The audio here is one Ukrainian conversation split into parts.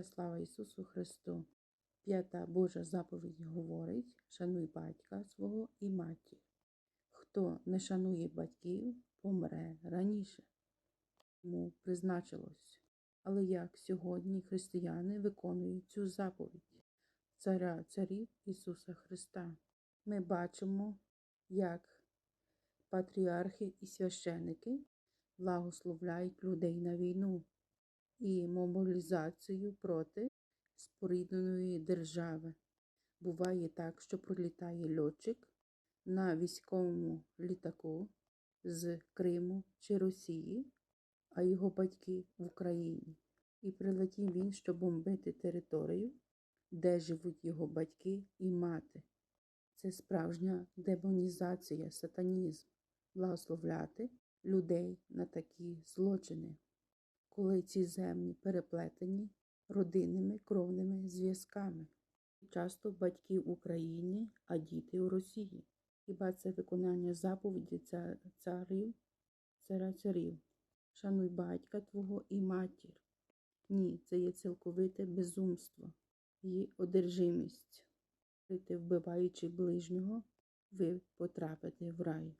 Та слава Ісусу Христу. П'ята Божа заповідь говорить: шануй батька свого і матір. Хто не шанує батьків, помре раніше. Йому призначилось. Але як сьогодні християни виконують цю заповідь Царя Царів Ісуса Христа? Ми бачимо, як патріархи і священики благословляють людей на війну і мобілізацію проти спорідненої держави. Буває так, що пролітає льотчик на військовому літаку з Криму чи Росії, а його батьки в Україні. І прилетів він, щоб бомбити територію, де живуть його батьки і мати. Це справжня демонізація, сатанізм, благословляти людей на такі злочини, коли ці землі переплетені родинними кровними зв'язками. Часто батьки в Україні, а діти у Росії. Хіба це виконання заповіді царів, царя царів? Шануй батька твого і матір. Ні, це є цілковите безумство і одержимість. Ти вбиваючи ближнього, ви потрапите в рай.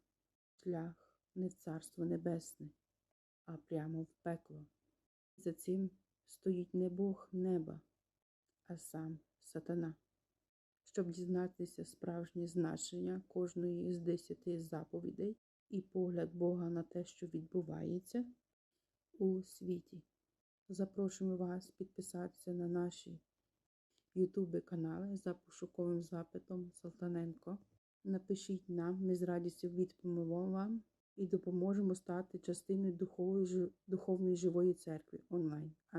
Шлях не в царство небесне, а прямо в пекло. За цим стоїть не Бог неба, а сам сатана. Щоб дізнатися справжнє значення кожної з десяти заповідей і погляд Бога на те, що відбувається у світі. Запрошуємо вас підписатися на наші ютуби канали за пошуковим запитом Салтаненко. Напишіть нам, ми з радістю відповімо вам і допоможемо стати частиною духовної живої церкви онлайн. Амінь.